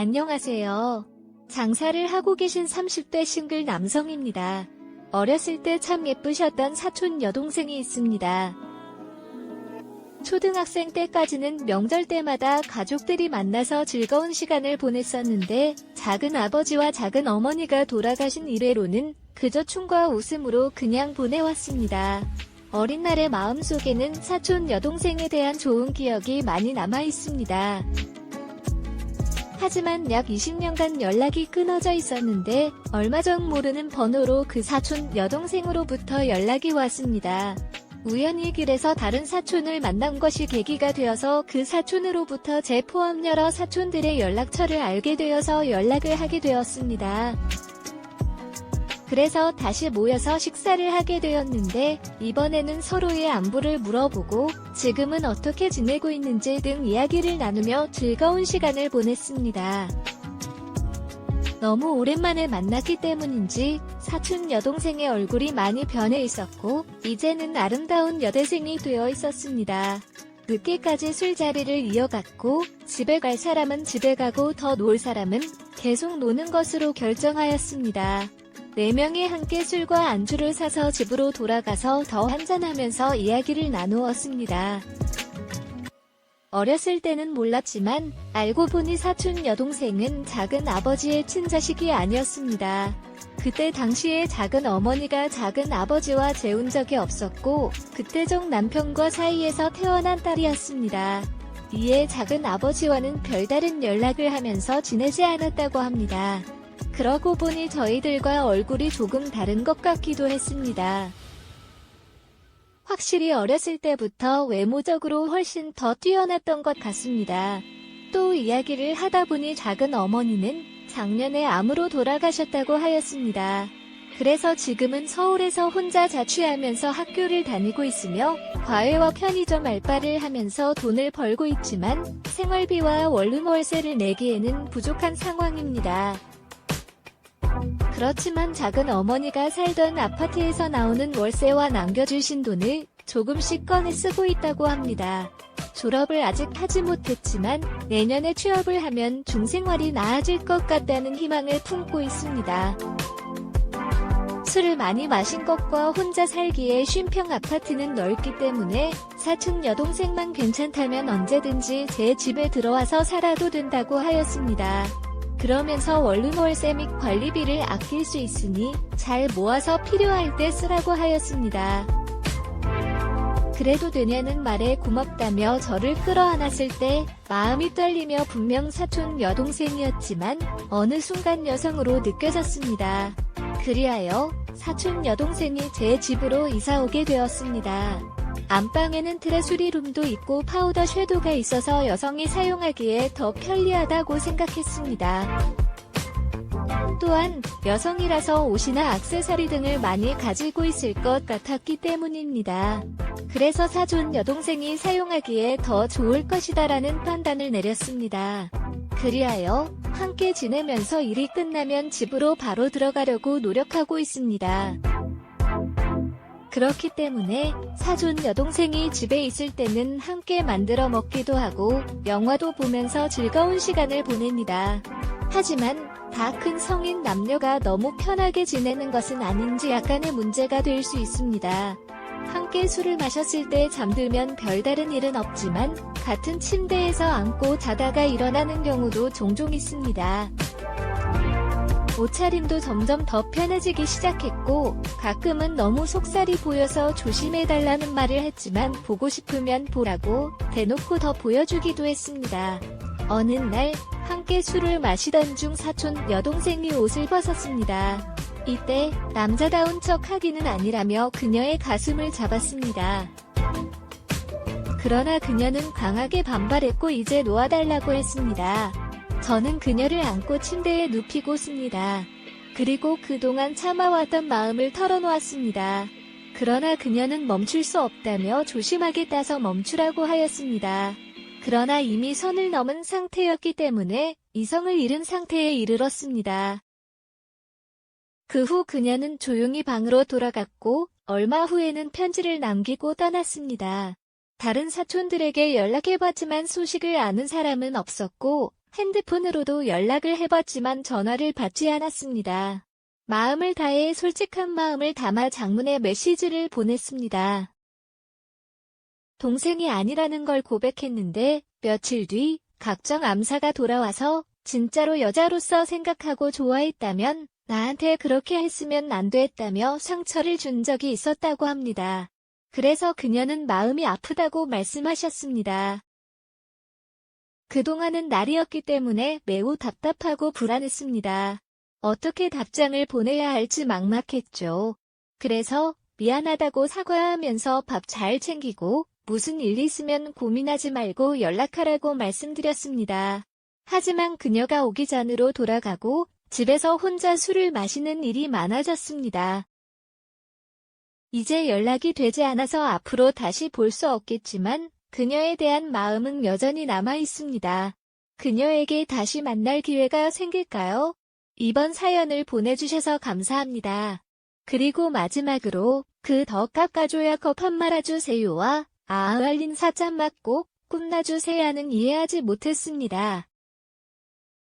안녕하세요. 장사를 하고 계신 30대 싱글 남성입니다. 어렸을 때 참 예쁘셨던 사촌 여동생이 있습니다. 초등학생 때까지는 명절 때마다 가족들이 만나서 즐거운 시간을 보냈었는데 작은 아버지와 작은 어머니가 돌아가신 이래로는 그저 춤과 웃음으로 그냥 보내왔습니다. 어린 날의 마음속에는 사촌 여동생에 대한 좋은 기억이 많이 남아 있습니다. 하지만 약 20년간 연락이 끊어져 있었는데 얼마 전 모르는 번호로 그 사촌 여동생으로부터 연락이 왔습니다. 우연히 길에서 다른 사촌을 만난 것이 계기가 되어서 그 사촌으로부터 제 포함 여러 사촌들의 연락처를 알게 되어서 연락을 하게 되었습니다. 그래서 다시 모여서 식사를 하게 되었는데 이번에는 서로의 안부를 물어보고 지금은 어떻게 지내고 있는지 등 이야기를 나누며 즐거운 시간을 보냈습니다. 너무 오랜만에 만났기 때문인지 사촌 여동생의 얼굴이 많이 변해 있었고 이제는 아름다운 여대생이 되어 있었습니다. 늦게까지 술자리를 이어갔고 집에 갈 사람은 집에 가고 더 놀 사람은 계속 노는 것으로 결정하였습니다. 네 명이 함께 술과 안주를 사서 집으로 돌아가서 더 한잔하면서 이야기를 나누었습니다. 어렸을 때는 몰랐지만 알고 보니 사촌 여동생은 작은 아버지의 친자식이 아니었습니다. 그때 당시에 작은 어머니가 작은 아버지와 재운 적이 없었고 그때적 남편과 사이에서 태어난 딸이었습니다. 이에 작은 아버지와는 별다른 연락을 하면서 지내지 않았다고 합니다. 그러고 보니 저희들과 얼굴이 조금 다른 것 같기도 했습니다. 확실히 어렸을 때부터 외모적으로 훨씬 더 뛰어났던 것 같습니다. 또 이야기를 하다 보니 작은 어머니는 작년에 암으로 돌아가셨다고 하였습니다. 그래서 지금은 서울에서 혼자 자취하면서 학교를 다니고 있으며 과외와 편의점 알바를 하면서 돈을 벌고 있지만 생활비와 원룸 월세를 내기에는 부족한 상황입니다. 그렇지만 작은 어머니가 살던 아파트에서 나오는 월세와 남겨주신 돈을 조금씩 꺼내 쓰고 있다고 합니다. 졸업을 아직 하지 못했지만 내년에 취업을 하면 중생활이 나아질 것 같다는 희망을 품고 있습니다. 술을 많이 마신 것과 혼자 살기에 쉼평 아파트는 넓기 때문에 사촌 여동생만 괜찮다면 언제든지 제 집에 들어와서 살아도 된다고 하였습니다. 그러면서 원룸 월세 및 관리비를 아낄 수 있으니 잘 모아서 필요할 때 쓰라고 하였습니다. 그래도 되냐는 말에 고맙다며 저를 끌어안았을 때 마음이 떨리며 분명 사촌 여동생이었지만 어느 순간 여성으로 느껴졌습니다. 그리하여 사촌 여동생이 제 집으로 이사 오게 되었습니다. 안방에는 트레수리 룸도 있고 파우더 섀도가 있어서 여성이 사용하기에 더 편리하다고 생각했습니다. 또한 여성이라서 옷이나 악세사리 등을 많이 가지고 있을 것 같았기 때문입니다. 그래서 사촌 여동생이 사용하기에 더 좋을 것이다라는 판단을 내렸습니다. 그리하여 함께 지내면서 일이 끝나면 집으로 바로 들어가려고 노력하고 있습니다. 그렇기 때문에 사촌 여동생이 집에 있을 때는 함께 만들어 먹기도 하고 영화도 보면서 즐거운 시간을 보냅니다. 하지만 다 큰 성인 남녀가 너무 편하게 지내는 것은 아닌지 약간의 문제가 될 수 있습니다. 함께 술을 마셨을 때 잠들면 별다른 일은 없지만 같은 침대에서 앉고 자다가 일어나는 경우도 종종 있습니다. 옷차림도 점점 더 편해지기 시작했고 가끔은 너무 속살이 보여서 조심해달라는 말을 했지만 보고 싶으면 보라고 대놓고 더 보여주기도 했습니다. 어느 날 함께 술을 마시던 중 사촌 여동생이 옷을 벗었습니다. 이때 남자다운 척 하기는 아니라며 그녀의 가슴을 잡았습니다. 그러나 그녀는 강하게 반발했고 이제 놓아달라고 했습니다. 저는 그녀를 안고 침대에 눕히고 습니다. 그리고 그동안 참아왔던 마음을 털어놓았습니다. 그러나 그녀는 멈출 수 없다며 조심하게 따서 멈추라고 하였습니다. 그러나 이미 선을 넘은 상태였기 때문에 이성을 잃은 상태에 이르렀습니다. 그 후 그녀는 조용히 방으로 돌아갔고 얼마 후에는 편지를 남기고 떠났습니다. 다른 사촌들에게 연락해봤지만 소식을 아는 사람은 없었고 핸드폰으로도 연락을 해봤지만 전화를 받지 않았습니다. 마음을 다해 솔직한 마음을 담아 장문의 메시지를 보냈습니다. 동생이 아니라는 걸 고백했는데 며칠 뒤 각종 암사가 돌아와서 진짜로 여자로서 생각하고 좋아했다면 나한테 그렇게 했으면 안 됐다며 상처를 준 적이 있었다고 합니다. 그래서 그녀는 마음이 아프다고 말씀하셨습니다. 그동안은 날이었기 때문에 매우 답답하고 불안했습니다. 어떻게 답장을 보내야 할지 막막했죠. 그래서 미안하다고 사과하면서 밥 잘 챙기고 무슨 일 있으면 고민하지 말고 연락하라고 말씀드렸습니다. 하지만 그녀가 오기 전으로 돌아가고 집에서 혼자 술을 마시는 일이 많아졌습니다. 이제 연락이 되지 않아서 앞으로 다시 볼 수 없겠지만 그녀에 대한 마음은 여전히 남아 있습니다. 그녀에게 다시 만날 기회가 생길까요? 이번 사연을 보내주셔서 감사합니다. 그리고 마지막으로 그 더 깎아줘야 컵한 말아주세요와 아알린 사짠 맞고 꿈나주세요는 이해하지 못했습니다.